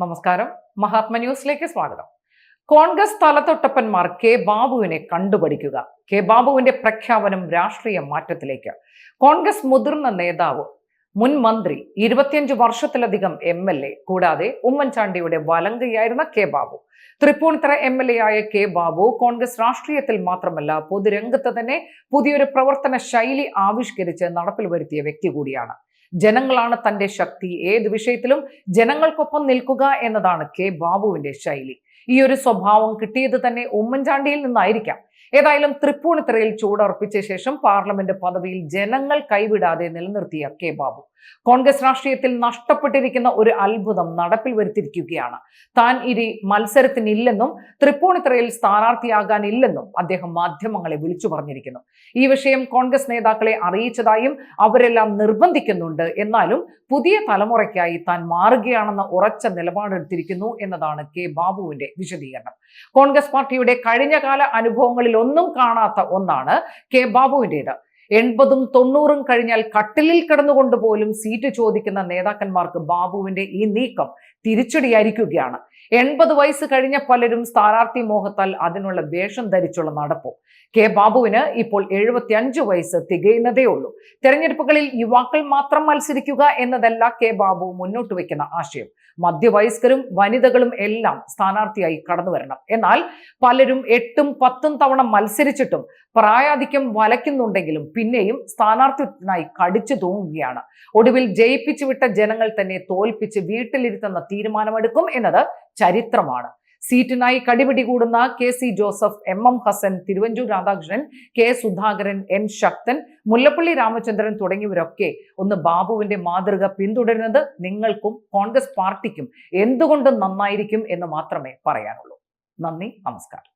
നമസ്കാരം. മഹാത്മ ന്യൂസിലേക്ക് സ്വാഗതം. കോൺഗ്രസ് തലതൊട്ടപ്പന്മാർ കെ ബാബുവിനെ കണ്ടുപഠിക്കുക. കെ ബാബുവിന്റെ പ്രഖ്യാപനം രാഷ്ട്രീയ മാറ്റത്തിലേക്ക്. കോൺഗ്രസ് മുതിർന്ന നേതാവ് മുൻ മന്ത്രി ഇരുപത്തിയഞ്ച് വർഷത്തിലധികം എം എൽ എ കൂടാതെ ഉമ്മൻചാണ്ടിയുടെ വലങ്കയായിരുന്ന K Babu. Thrippunithura M L A ആയ കെ ബാബു കോൺഗ്രസ് രാഷ്ട്രീയത്തിൽ മാത്രമല്ല പൊതുരംഗത്ത് തന്നെ പുതിയൊരു പ്രവർത്തന ശൈലി ആവിഷ്കരിച്ച് നടപ്പിൽ വരുത്തിയ വ്യക്തി കൂടിയാണ്. ജനങ്ങളാണ് തന്റെ ശക്തി. ഏത് വിഷയത്തിലും ജനങ്ങൾക്കൊപ്പം നിൽക്കുക എന്നതാണ് കെ ബാബുവിന്റെ ശൈലി. ഈ ഒരു സ്വഭാവം കിട്ടിയത് തന്നെ ഉമ്മൻചാണ്ടിയിൽ നിന്നായിരിക്കാം. ഏതായാലും തൃപ്പൂണിത്തറയിൽ ചൂടർപ്പിച്ച ശേഷം പാർലമെന്റ് പദവിയിൽ ജനങ്ങൾ കൈവിടാതെ നിലനിർത്തിയ കെ ബാബു. കോൺഗ്രസ് രാഷ്ട്രീയത്തിൽ നഷ്ടപ്പെട്ടിരിക്കുന്ന ഒരു അത്ഭുതം നടപ്പിൽ വരുത്തിയിരിക്കുകയാണ്. താൻ ഇനി മത്സരത്തിനില്ലെന്നും തൃപ്പൂണിത്തറയിൽ സ്ഥാനാർത്ഥിയാകാനില്ലെന്നും അദ്ദേഹം മാധ്യമങ്ങളെ വിളിച്ചു പറഞ്ഞിരിക്കുന്നു. ഈ വിഷയം കോൺഗ്രസ് നേതാക്കളെ അറിയിച്ചതായും അവരെല്ലാം നിർബന്ധിക്കുന്നുണ്ട്. എന്നാലും പുതിയ തലമുറയ്ക്കായി താൻ മാറുകയാണെന്ന ഉറച്ച നിലപാടെടുത്തിരിക്കുന്നു എന്നതാണ് കെ ബാബുവിന്റെ വിശദീകരണം. കോൺഗ്രസ് പാർട്ടിയുടെ കഴിഞ്ഞകാല അനുഭവങ്ങളിൽ ഒന്നും കാണാത്ത ഒന്നാണ് കെ ബാബുവിന്റെത് എൺപതും തൊണ്ണൂറും കഴിഞ്ഞാൽ കട്ടിലിൽ കിടന്നുകൊണ്ട് പോലും സീറ്റ് ചോദിക്കുന്ന നേതാക്കന്മാർക്ക് ബാബുവിന്റെ ഈ നീക്കം തിരിച്ചടിയായിരിക്കുകയാണ്. എൺപത് വയസ്സ് കഴിഞ്ഞ പലരും സ്ഥാനാർത്ഥി മോഹത്താൽ അതിനുള്ള വേഷം ധരിച്ചുള്ള നടപ്പും. കെ ബാബുവിന് ഇപ്പോൾ എഴുപത്തി അഞ്ച് വയസ്സ് തികയുന്നതേ ഉള്ളൂ. തെരഞ്ഞെടുപ്പുകളിൽ യുവാക്കൾ മാത്രം മത്സരിക്കുക എന്നതല്ല കെ ബാബു മുന്നോട്ട് വയ്ക്കുന്ന ആശയം. മധ്യവയസ്കരും വനിതകളും എല്ലാം സ്ഥാനാർത്ഥിയായി കടന്നു വരണം. എന്നാൽ പലരും എട്ടും പത്തും തവണ മത്സരിച്ചിട്ടും പ്രായാധിക്യം വലയ്ക്കുന്നുണ്ടെങ്കിലും പിന്നെയും സ്ഥാനാർത്ഥിത്വത്തിനായി കടിച്ചു തൂങ്ങുകയാണ്. ഒടുവിൽ ജയിപ്പിച്ചു വിട്ട ജനങ്ങൾ തന്നെ തോൽപ്പിച്ച് വീട്ടിലിരുത്തുന്ന തീരുമാനമെടുക്കും എന്നത് ചരിത്രമാണ്. സീറ്റിനായി കടിപിടി കൂടുന്ന K C Joseph M M Hassan Thiruvanchoor Radhakrishnan K Sudhakaran N Sakthan Mullappally Ramachandran തുടങ്ങിയവരൊക്കെ ഒന്ന് ബാബുവിന്റെ മാതൃക പിന്തുടരുന്നത് നിങ്ങൾക്കും കോൺഗ്രസ് പാർട്ടിക്കും എന്തുകൊണ്ടും നന്നായിരിക്കും എന്ന് മാത്രമേ പറയാനുള്ളൂ. നന്ദി നമസ്കാരം.